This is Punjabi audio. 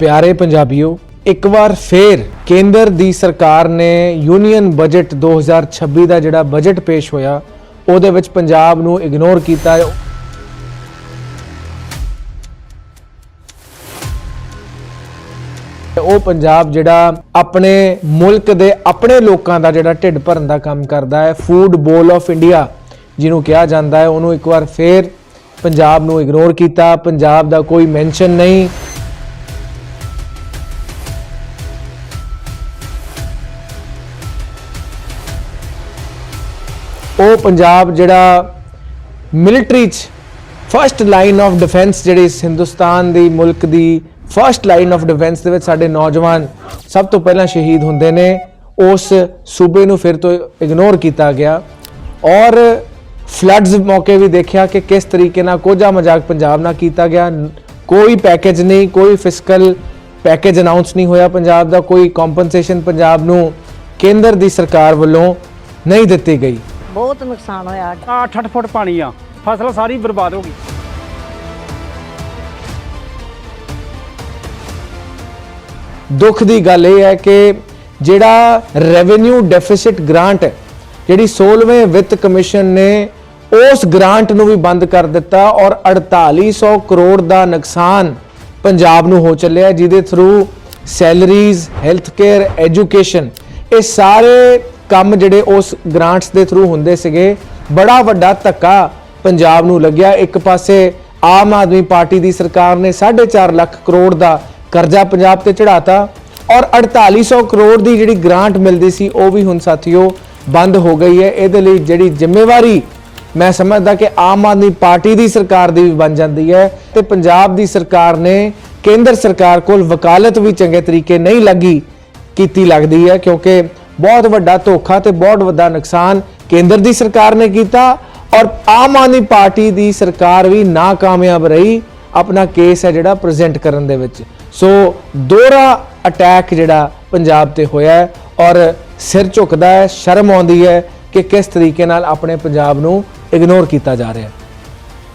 ਪਿਆਰੇ ਪੰਜਾਬੀਓ, ਇੱਕ ਵਾਰ ਫੇਰ ਕੇਂਦਰ ਦੀ ਸਰਕਾਰ ਨੇ ਯੂਨੀਅਨ ਬਜਟ 2026 ਦਾ ਜਿਹੜਾ ਬਜਟ ਪੇਸ਼ ਹੋਇਆ, ਉਹਦੇ ਵਿੱਚ ਪੰਜਾਬ ਨੂੰ ਇਗਨੋਰ ਕੀਤਾ ਉਹ ਪੰਜਾਬ ਜਿਹੜਾ ਆਪਣੇ ਮੁਲਕ ਦੇ ਆਪਣੇ ਲੋਕਾਂ ਦਾ ਜਿਹੜਾ ਢਿੱਡ ਭਰਨ ਦਾ ਕੰਮ ਕਰਦਾ ਹੈ ਫੂਡ ਬੋਲ ਆਫ ਇੰਡੀਆ ਜਿਹਨੂੰ ਕਿਹਾ ਜਾਂਦਾ ਹੈ, ਉਹਨੂੰ ਇੱਕ ਵਾਰ ਫੇਰ ਪੰਜਾਬ ਨੂੰ ਇਗਨੋਰ ਕੀਤਾ। ਪੰਜਾਬ ਦਾ ਕੋਈ ਮੈਂਸ਼ਨ ਨਹੀਂ। ਉਹ ਪੰਜਾਬ ਜਿਹੜਾ ਮਿਲਟਰੀ ਚ ਫਰਸਟ ਲਾਈਨ ਆਫ ਡਿਫੈਂਸ ਜਿਹੜੀ ਇਸ ਹਿੰਦੁਸਤਾਨ ਦੀ ਮੁਲਕ ਦੀ ਫਰਸਟ ਲਾਈਨ ਆਫ ਡਿਫੈਂਸ ਦੇ ਵਿੱਚ ਸਾਡੇ ਨੌਜਵਾਨ ਸਭ ਤੋਂ ਪਹਿਲਾਂ ਸ਼ਹੀਦ ਹੁੰਦੇ ਨੇ, ਉਸ ਸੂਬੇ ਨੂੰ ਫਿਰ ਤੋਂ ਇਗਨੋਰ ਕੀਤਾ ਗਿਆ ਔਰ ਫਲੱਡਸ ਮੌਕੇ ਵੀ ਦੇਖਿਆ ਕਿ ਕਿਸ ਤਰੀਕੇ ਨਾਲ ਕੋਝਾ ਮਜ਼ਾਕ ਪੰਜਾਬ ਨਾਲ ਕੀਤਾ ਗਿਆ। ਕੋਈ ਪੈਕੇਜ ਨਹੀਂ, ਕੋਈ ਫਿਸਕਲ ਪੈਕੇਜ ਅਨਾਉਂਸ ਨਹੀਂ ਹੋਇਆ ਪੰਜਾਬ ਦਾ, ਕੋਈ ਕੰਪਨਸੇਸ਼ਨ ਪੰਜਾਬ ਨੂੰ ਕੇਂਦਰ ਦੀ ਸਰਕਾਰ ਵੱਲੋਂ ਨਹੀਂ ਦਿੱਤੀ ਗਈ। ਬਹੁਤ ਨੁਕਸਾਨ ਹੋਇਆ ਆ 8-8 ਫੁੱਟ ਪਾਣੀ ਆ। ਫਸਲ ਸਾਰੀ ਬਰਬਾਦ ਹੋ ਗਈ। ਦੁੱਖ ਦੀ ਗੱਲ ਇਹ ਹੈ ਕਿ ਜਿਹੜਾ ਰੈਵਨਿਊ ਡੈਫਿਸਿਟ ਗ੍ਰਾਂਟ ਜਿਹੜੀ 16ਵੇਂ ਵਿੱਤ ਕਮਿਸ਼ਨ ਨੇ ਉਸ ਗ੍ਰਾਂਟ ਨੂੰ ਵੀ ਬੰਦ ਕਰ ਦਿੱਤਾ ਔਰ 4800 ਕਰੋੜ ਦਾ ਨੁਕਸਾਨ ਪੰਜਾਬ ਨੂੰ ਹੋ ਚੱਲਿਆ ਜਿਹਦੇ through salaries health care education ਇਹ ਸਾਰੇ ਕੰਮ ਜਿਹੜੇ ਉਸ ਗ੍ਰਾਂਟਸ ਦੇ ਥਰੂ ਹੁੰਦੇ ਸੀਗੇ, ਬੜਾ ਵੱਡਾ ਧੱਕਾ ਪੰਜਾਬ ਨੂੰ ਲੱਗਿਆ। ਇੱਕ ਪਾਸੇ ਆਮ ਆਦਮੀ ਪਾਰਟੀ ਦੀ ਸਰਕਾਰ ਨੇ 4.5 ਲੱਖ ਕਰੋੜ ਦਾ ਕਰਜ਼ਾ ਪੰਜਾਬ ਤੇ ਚੜਾਤਾ ਔਰ 4800 ਕਰੋੜ ਦੀ ਜਿਹੜੀ ਗ੍ਰਾਂਟ ਮਿਲਦੀ ਸੀ, ਉਹ ਵੀ ਹੁਣ ਸਾਥੀਓ ਬੰਦ ਹੋ ਗਈ ਹੈ। ਇਹਦੇ ਲਈ ਜਿਹੜੀ ਜ਼ਿੰਮੇਵਾਰੀ ਮੈਂ ਸਮਝਦਾ ਕਿ ਆਮ ਆਦਮੀ ਪਾਰਟੀ ਦੀ ਸਰਕਾਰ ਦੀ ਵੀ ਬਣ ਜਾਂਦੀ ਹੈ ਤੇ ਪੰਜਾਬ ਦੀ ਸਰਕਾਰ ਨੇ ਕੇਂਦਰ ਸਰਕਾਰ ਕੋਲ ਵਕਾਲਤ ਵੀ ਚੰਗੇ ਤਰੀਕੇ ਨਹੀਂ ਲੱਗੀ ਕੀਤੀ ਲੱਗਦੀ ਹੈ, ਕਿਉਂਕਿ ਬਹੁਤ ਵੱਡਾ ਧੋਖਾ ਤੇ ਬਹੁਤ ਵੱਡਾ ਨੁਕਸਾਨ ਕੇਂਦਰ ਦੀ ਸਰਕਾਰ ਨੇ ਕੀਤਾ ਔਰ ਆਮ ਆਦਮੀ ਪਾਰਟੀ ਦੀ ਸਰਕਾਰ ਵੀ ਨਾਕਾਮਯਾਬ ਰਹੀ, ਆਪਣਾ ਕੇਸ ਹੈ ਜਿਹੜਾ ਪ੍ਰੈਜ਼ੈਂਟ ਕਰਨ ਦੇ ਵਿੱਚ। ਸੋ ਦੋਹਰਾ ਅਟੈਕ ਜਿਹੜਾ ਪੰਜਾਬ ਤੇ ਹੋਇਆ ਹੈ ਔਰ ਸਿਰ ਝੁਕਦਾ ਹੈ, ਸ਼ਰਮ ਆਉਂਦੀ ਹੈ ਕਿ ਕਿਸ ਤਰੀਕੇ ਨਾਲ ਆਪਣੇ ਪੰਜਾਬ ਨੂੰ ਇਗਨੋਰ ਕੀਤਾ ਜਾ ਰਿਹਾ ਹੈ।